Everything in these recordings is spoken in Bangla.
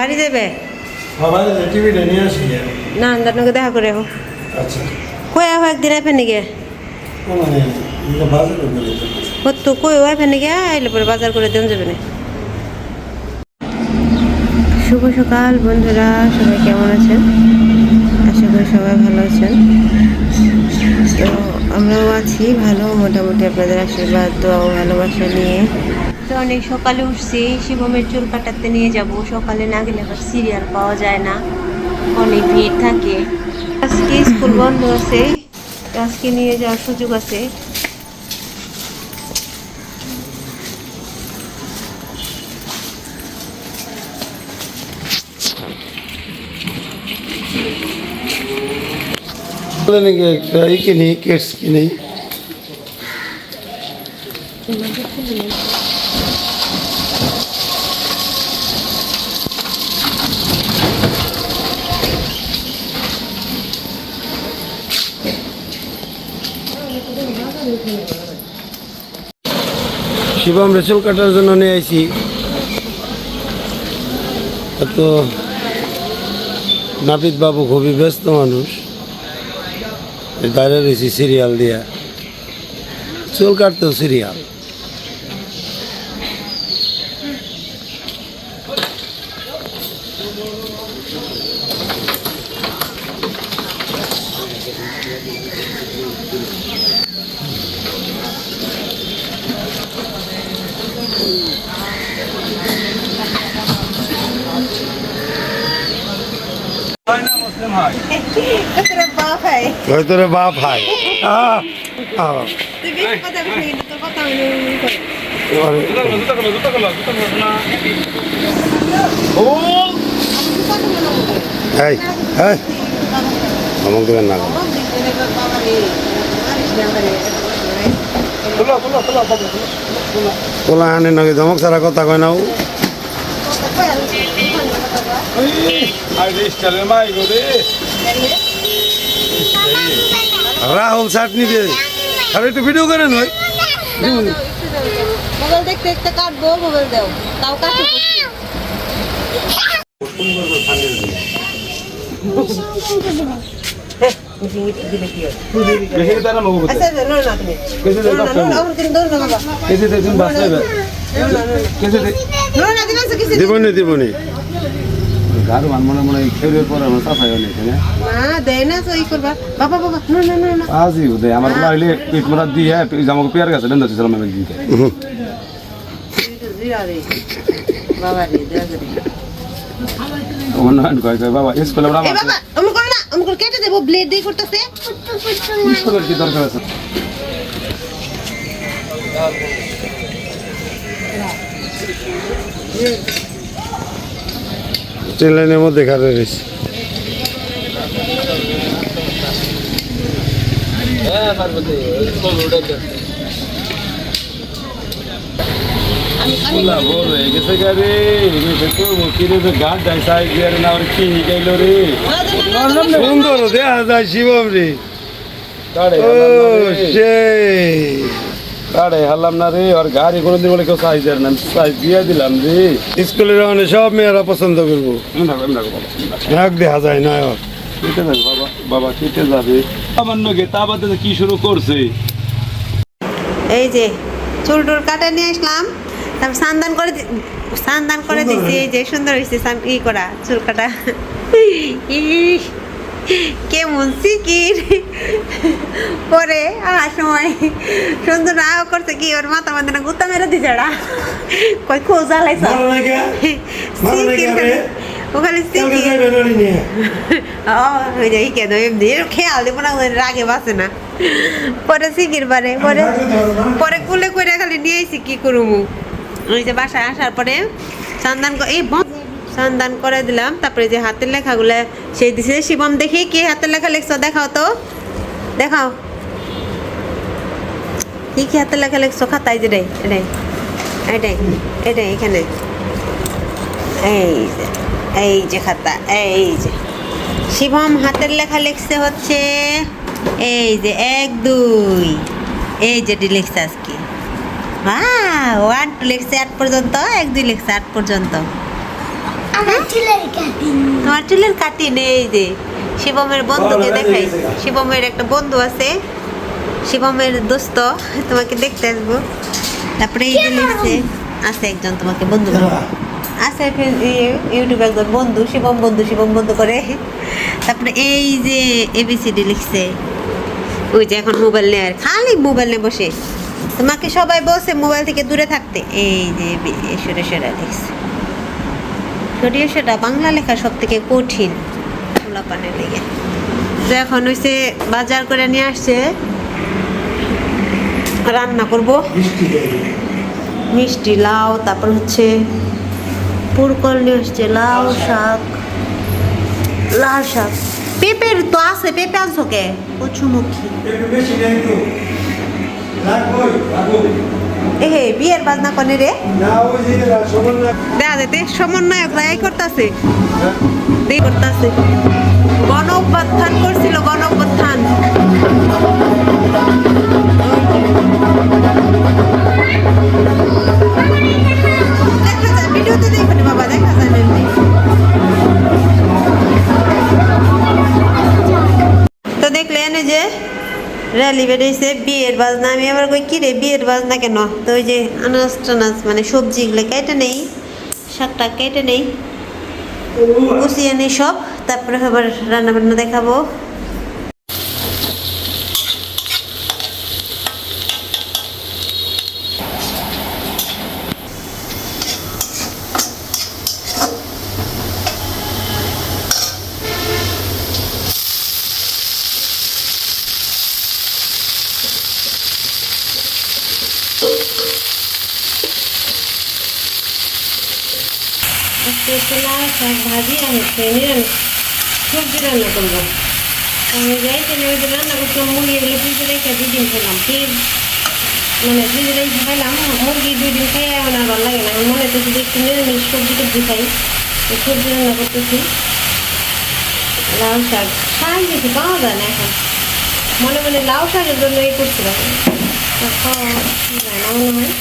বাড়ি নিয়ে আসি না আন্দারনকে দেখা করে হোক আচ্ছা। কই আহ একদিন আইফেন নাকি ও মানে তো। কই আইফেন নাকি আইলে পরে বাজার করে দেন যাবে না। শুভ সকাল বন্ধুরা সবাই কেমন আছেন? আশা করি সবাই ভালো আছেন। তো আমরাও আছি ভালো মোটামুটি আপনাদের আশীর্বাদ দোয়া ভালোবাসা নিয়ে। তো অনেক সকালে উঠছি শিবমের চুল কাটাতে নিয়ে যাব। সকালে না গেলে আবার সিরিয়াল পাওয়া যায় না। অনেক ভিড় থাকে। আজকে স্কুল বন্ধ আছে। আজকে নিয়ে যাওয়ার সুযোগ আছে। কিনি কিনি। শিবম রেশন কাটার জন্য নিয়ে আইছি। তো নাপিত বাবু খুবই ব্যস্ত মানুষ। দাঁড়িয়ে রয়েছি সিরিয়াল দিয়া। চুল কাটতেও সিরিয়াল। হয়তো রে বাপ আরে, এই আমাকে দেবেন না। তোলা আনে নাকি ধমক সারা কথা কয় না ও। রাহুল চাটনি দিয়ে। আর একটু ভিডিও করে নয় মোবাইল দেখতে দেখতে কাটবো মোবাইল দাও। তাও কাটবো আচ্ছা আচ্ছা দিবনি দিবনি। গাড়ি মান মনে মনে খেয়ে পরে আমার চাষাই অনেক না? দেয় না তো ই করবা। বাবা বাবা নো না নো না। আজই উদয় আমারগুলা হইলে পিঠ মোড়া দিয়ে আমাকে পেয়ার গেছে ডেন্ডা ছিলাম আমি রে বাবা রে দেয়া রে মনে কয় কয় বাবা স্কুলে এই বাবা আমি করো না আমি করে কেটে দেবো ব্লেড দিয়ে করতেছে। স্কুলের কি দরকার আছে? ট্রেন লাইনের মধ্যে খারে রয়েছে। সুন্দর দেখা যায় শিবম রে। ও সেই। গাড়ি হারলাম না রে আর গাড়ি করে দিব বলে কেউ সাইজ এর নাম সাইজ দিয়ে দিলাম রে। স্কুলের মানে সব মেয়েরা পছন্দ করব। এক দেখা যায় না আর। কেটে যাবে বাবা বাবা কেটে যাবে। আমার নগে তা বাদে কি শুরু করছে? এই যে চুল টুল কাটা নিয়ে আসলাম। তারপর সান্দান করে সান্দান করে দিছি এই যে সুন্দর হয়েছে ই করা চুল কাটা। কেমন সিকির পরে আর সময় সুন্দর না করছে কি? ওর মাথা মধ্যে না গুত্তা মেরে দিছে ওরা কই খোঁজা লাইছ ওখানে কেন এমনি। খেয়াল দিব না রাগে বাসে না। পরে সিকির পারে পরে পরে কুলে করে খালি নিয়ে আইছি কি করব ওই যে বাসায় আসার পরে সন্ধান এই বন্ধ দান করে দিলাম। তারপরে যে হাতের লেখাগুলো, সেই দিছে। শিবম, দেখি কি হাতের লেখা লিখছো? দেখাও তো। দেখাও। কি কি হাতের লেখা লিখছো? খাতায় যে রে এটাই এটাই এটাই এখানে। এই যে এই যে খাতা, এই যে। শিবম, হাতের লেখা লিখছে হচ্ছে, এই যে এক, দুই। এই যেটি লিখছে আজকে। ওয়ান টু লিখছে আট পর্যন্ত, এক, দুই লিখছে আট পর্যন্ত। তোমার চুলের কাটি নেই যে শিবমের বন্ধুকে দেখাই শিবমের একটা বন্ধু আছে শিবমের দোস্ত তোমাকে দেখতে আসব তারপরে এই যে লিখছে আছে একজন তোমাকে বন্ধু। আছে ইয়ে, ইউটিউবে একজন বন্ধু শিবম বন্ধু শিবম বন্ধু করে তারপরে এই যে এবিসিডি লিখছে ওই যে এখন মোবাইল নেয় আর খালি মোবাইল নিয়ে বসে তোমাকে সবাই বসে মোবাইল থেকে দূরে থাকতে এই যে সরে সরে লিখছে যদিও সেটা বাংলা লেখা সব থেকে কঠিন পোলাপানের লেগে তো এখন হইছে বাজার করে নিয়ে আসছে। রান্না করব। মিষ্টি লাউ তারপর হচ্ছে পুরকল নিয়ে আসছে লাউ শাক। লাল শাক। পেঁপের তো আছে পেঁপে আনছো কে? কচুমুখী। এ হে, বিয়ের বাজনা কনে রে? দেখা যেতে, সমন্বয়ক রায় করতেছে। করতেছে। গণ অভ্যুত্থান করছিল গণ অভ্যুত্থান র্যালি বেরিয়েছে বিয়ের বাজনা। আমি আবার কই কিরে বিয়ের বাজনা কেন? তো ওই যে আনাজ টানাজ মানে সবজিগুলো কেটে নেই শাকটা কেটে নেই। গুছিয়ে নেই সব তারপরে আবার রান্না বান্না দেখাবো আজকে হচ্ছে লাল ভাজি আর হচ্ছে নিরামিষ সবজি রান্না করব। আমি যাই তাহলে ওই রান্না করছিলাম, মুরগি এগুলো ফ্রিজে রেখে দুই খেলাম। ফ্রিজ মানে ফ্রিজে রেখে খাইলাম মুরগি দুই দিন খাই এখন আর ভালো লাগে না। আমার মনে হচ্ছে যদি একটু নিরামিষ সবজি টবজি খাই সবজি রান্না করতেছি। লাল শাক শাক বেশি পাওয়া যায় না এখন। মনে মনে লাউ শাকের জন্য এই করছিলাম তা পাওয়া যায় না, মনে হয়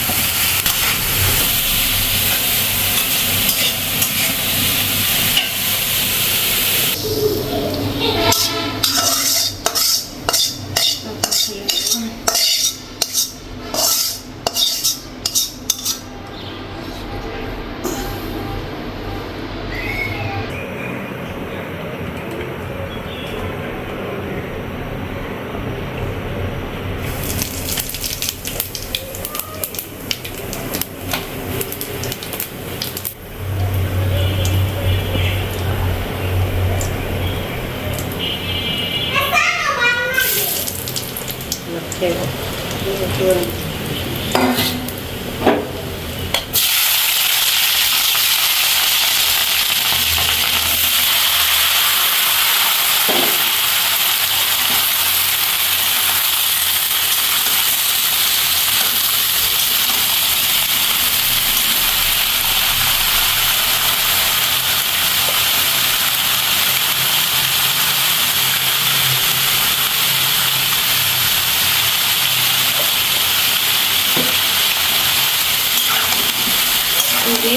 যে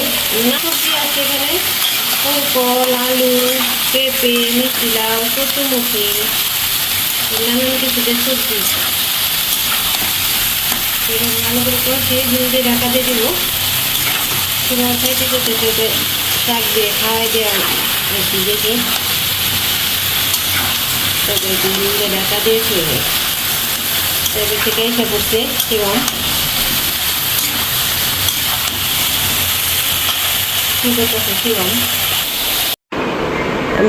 সবজি আছে এখানে পটল আলু পেঁপে মিষ্টি লাউ চতুর্মুখী নানান কিছু যে সবজি এবার ভালো করে কষে দিয়ে ঢাকা দিয়ে দিব সেটা খাইতে খেতে খেতে শাক দিয়ে খাওয়াই দেওয়া কি দেখে তবে দিয়ে ঢাকা দিয়ে শুয়ে তবে থেকে এসে পড়ছে শিবম কি করতেছে শিবম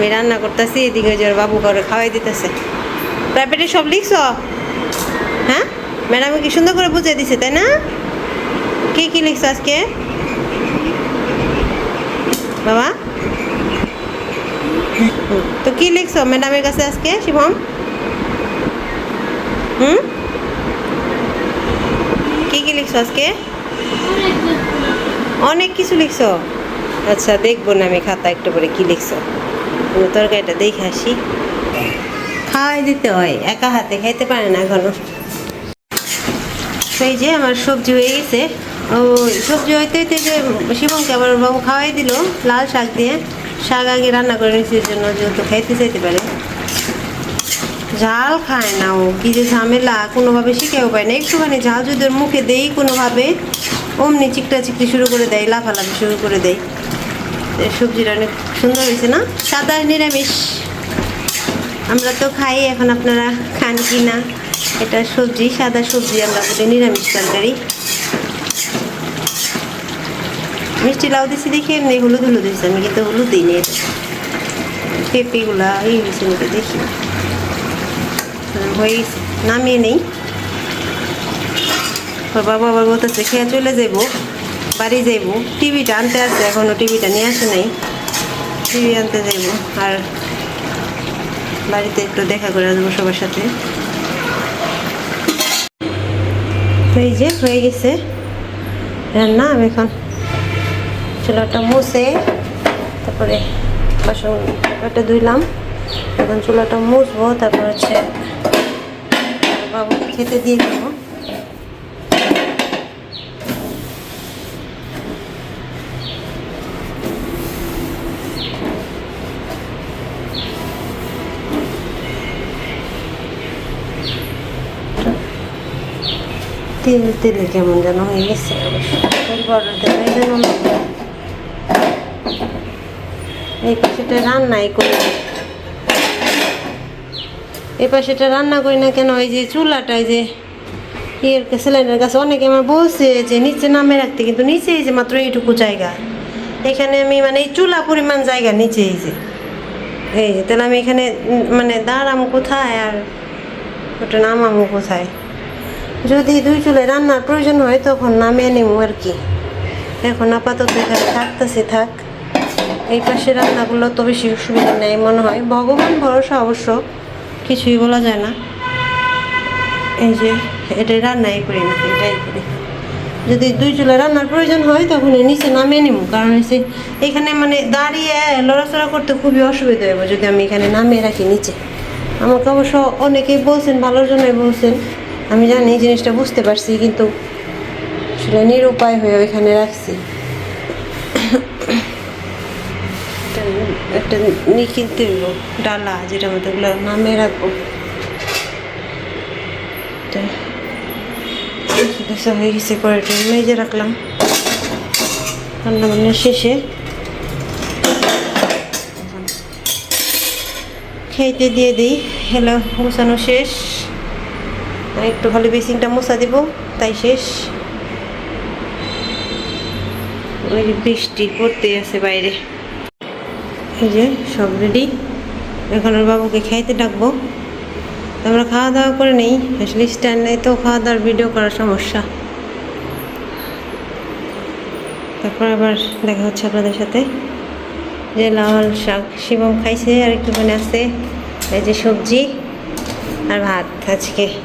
আমি রান্না করতেছি, এদিকে ওর বাবু করে খাওয়াই দিতেছে। প্রাইভেটে সব লিখছ? হ্যাঁ? ম্যাডাম কি সুন্দর করে বুঝিয়ে দিছে, তাই না? কি কি লিখছ আজকে? বাবা? তো কি লিখছ ম্যাডামের কাছে আজকে, শিবম? হুম? কি কি লিখছ আজকে? অনেক কিছু লিখছো। আচ্ছা দেখব না আমি খাতা একটু করে কি লিখছো। তরকারিটা দেখে আসি। খাওয়াই দিতে হয়, একা হাতে খাইতে পারে না এখনও। সেই যে আমার সবজি হয়ে গেছে। ও, সবজি হইতে হইতে যে শিবমকে আবার বাবু খাওয়াই দিল, লাল শাক দিয়ে। শাক আগে রান্না করে এর জন্য যেহেতু খাইতে চাইতে পারে। ঝাল খায় না ও, কি যে ঝামেলা, কোনোভাবে শিখেও পায় না। একটুখানি ঝাল যদি ওর মুখে দেই কোনোভাবে, অমনি চিকটা চিকটি শুরু করে দেয়, লাফালাফি শুরু করে দেয়। সবজিটা অনেক সুন্দর হয়েছে না? সাদা নিরামিষ। আমরা তো খাই, এখন আপনারা খান কি না? এটা সবজি, সাদা সবজি, আমরা বলি নিরামিষ তরকারি। মিষ্টি লাউ দিছি দেখি, এমনি হলুদ হলুদ হয়েছে। আমি কিন্তু হলুদ দিইনি এটা পেঁপেগুলা এই হয়েছে নাকি দেখি। হয়ে নামিয়ে নেই। বাবা আবার বলতেছে খেয়ে চলে যাইবো। বাড়ি যাইবো। টিভিটা আনতে আসছে এখনও টিভিটা নিয়ে আসে নাই। টিভি আনতে যাইবো আর বাড়িতে একটু দেখা করে আসব সবার সাথে। এই যে হয়ে গেছে রান্না, আমি এখন চুলাটা মুছে তারপরে বাসন ব্যাপারটা ধুইলাম। এখন চুলাটা মুছবো, তারপর হচ্ছে বাবু খেতে দিয়ে দেবো। তেল তেলে কেমন যেন হয়ে গেছে। এই পাশেটা রান্নাই করি। এই রান্না করি না কেন? ওই যে চুলাটায় যে ইয়ের সিলিন্ডার কাছে অনেকে আমার বলছে যে নিচে নামে রাখতে, কিন্তু নিচে এই যে মাত্র এইটুকু জায়গা। এখানে আমি মানে এই চুলা পরিমাণ জায়গা নিচে এই যে। এই যে, তাহলে আমি এখানে মানে দাঁড়াম কোথায় আর ওটা নামামো কোথায়? যদি দুই চুলে রান্নার প্রয়োজন হয়, তখন নামিয়ে নেব আর কি। এখন আপাতত এখানে থাকতেছে, থাক। এই পাশে রান্নাগুলো তো বেশি অসুবিধা নেই মনে হয়। ভগবান ভরসা অবশ্য, কিছুই বলা যায় না। এই যে, এটাই রান্নাই করি না, এটাই করি। যদি দুই চুলে রান্নার প্রয়োজন হয় তখন নিচে নামিয়ে নিব কারণ হচ্ছে এখানে মানে দাঁড়িয়ে লড়াচড়া করতে খুবই অসুবিধা হবে যদি আমি এখানে নামিয়ে রাখি নিচে। আমাকে অবশ্য অনেকেই বলছেন, ভালোর জন্যই বলছেন আমি জানি এই জিনিসটা বুঝতে পারছি, কিন্তু আসলে নিরুপায় হয়ে ওইখানে রাখছি। একটা- নিয়ে কিনতে ডালা, যেটা মধ্যে ওগুলো নামিয়ে রাখব। হয়ে গেছে কড়াইটা মেজে রাখলাম। রান্না বান্না শেষে খেতে দিয়ে দিই। হেলো গোছানো শেষ। একটু ভালো বেসিংটা মোছা দিব, তাই শেষ। ওই বৃষ্টি পড়তে আছে বাইরে। এই যে সব রেডি এখন ওর বাবুকে খাইতে ডাকবো। আমরা খাওয়া দাওয়া করে নেই। আসলে স্ট্যান্ড নেই তো খাওয়া দাওয়ার ভিডিও করার সমস্যা। তারপর আবার দেখা হচ্ছে আপনাদের সাথে। যে লাল শাক শিবম খাইছে, আর একটুখানি আছে। এই যে সবজি আর ভাত আজকে।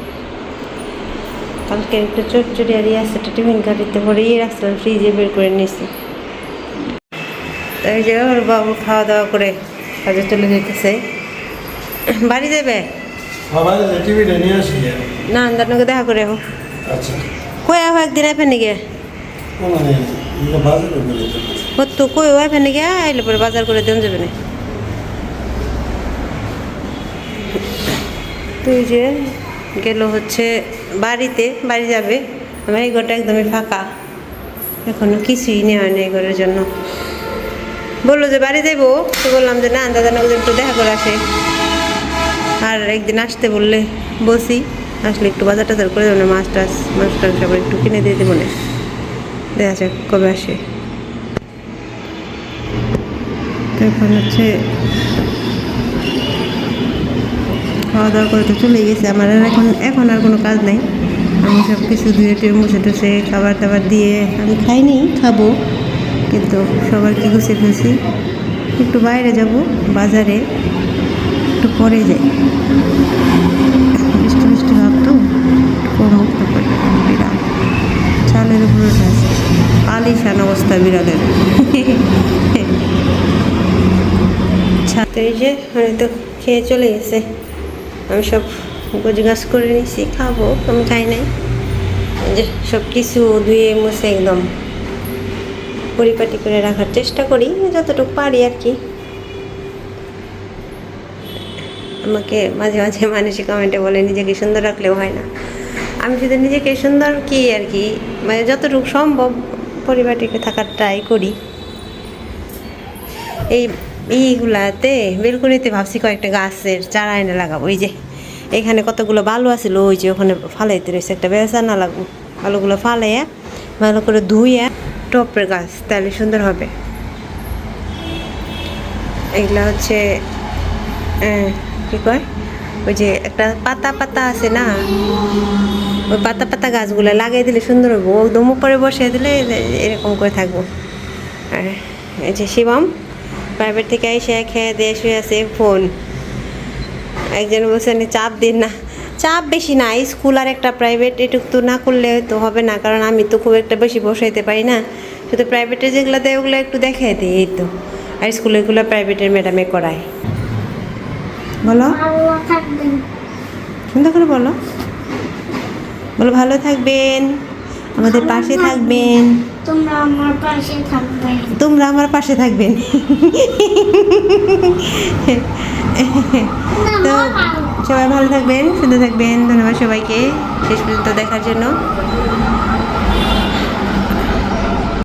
কালকে একটু চটচড়ি আর আছে একটা টিফিন কাটিতে পরেই রাখছিলাম ফ্রিজে বের করে নিয়েছি তাই যে ওর বাবু খাওয়া দাওয়া করে কাজে চলে যেতেছে বাড়ি যাবে টিভিটা না দাঁড়ানোকে দেখা করে হোক কই আহ একদিন আইফেন নাকি? ও তো কই আইফেন নাকি? আইলে পরে বাজার করে দেন যাবে না। তুই যে গেল হচ্ছে বাড়িতে, বাড়ি যাবে। আমার এই ঘরটা একদমই ফাঁকা। এখনও কিছুই নেওয়া নেই ঘরের জন্য। বলল যে, বাড়ি যাইবো? তো বললাম যে, না, দাদা না একটু দেখা করে আসে। আর একদিন আসতে বললে বসি আসলে একটু বাজার টাজার করে দেবো না, মাছ টাছ মাছ টাছ সব একটু কিনে দিয়ে দেবো না। দেখা যাক কবে আসে। এখন হচ্ছে খাওয়া দাওয়া করে তো চলে গেছে। আমার আর এখন এখন আর কোনো কাজ নেই। আমি সব কিছু ধুয়ে টুয়ে মুছে টুসে খাবার দাবার দিয়ে আমি খাইনি, খাব। কিন্তু সবার কি গুছিয়ে ফেলছি? একটু বাইরে যাব, বাজারে, একটু পরে যাই। বৃষ্টি বৃষ্টি ভাব তো? কম বিড়াল। চালের উপরে আছে। আলিশান অবস্থা বিড়ালের। ছাতে এই যে মানে তো খেয়ে চলে গেছে। আমি সব গোছ গাছ করে নিয়েছি খাব, আমি খাই নাই। যে সব কিছু ধুয়ে মুছে একদম পরিপাটি করে রাখার চেষ্টা করি, যতটুকু পারি আর কি। আমাকে মাঝে মাঝে মানুষই কমেন্টে বলে, নিজেকে সুন্দর রাখলেও হয় না। আমি শুধু নিজেকে সুন্দর কি আর কি মানে যতটুকু সম্ভব পরিপাটিকে থাকার ট্রাই করি। এই এইগুলাতে বেলকুনিতে ভাবছি কয়েকটা গাছের চারা এনে লাগাবো। ওই যে, এখানে কতগুলো বালু আছিল ওই যে ওখানে ফালাইতে রয়েছে একটা বেসা না লাগবো। বালুগুলো ফালাইয়া, ভালো করে ধুইয়া, টপের গাছ, তাহলে সুন্দর হবে। এগুলা হচ্ছে কি কয়? ওই যে একটা পাতা পাতা আছে না? ওই পাতা পাতা গাছগুলো লাগিয়ে দিলে সুন্দর হব একদম উপরে বসিয়ে দিলে এরকম করে থাকব। আর এই যে শিবম প্রাইভেট থেকে এসে খেয়ে দিয়ে শুয়ে আছে ফোন একজন বলছেন চাপ দিন না। চাপ বেশি না স্কুল আর একটা প্রাইভেট এটুক তো না করলে তো হবে না কারণ আমি তো খুব একটা বেশি বসাইতে পারি না। শুধু প্রাইভেটে যেগুলো দেয় ওগুলো একটু দেখাই দিই এই তো। আর স্কুলেরগুলো প্রাইভেটের ম্যাডামে করায়। বলো? সুন্দর করে বলো। বলো ভালো থাকবেন আমাদের পাশে থাকবেন। তোমরা আমার পাশে থাকবে। তোমরা আমার পাশে থাকবেন তো সবাই ভালো থাকবেন সুন্দর থাকবেন। ধন্যবাদ সবাইকে। শেষ পর্যন্ত দেখার জন্য।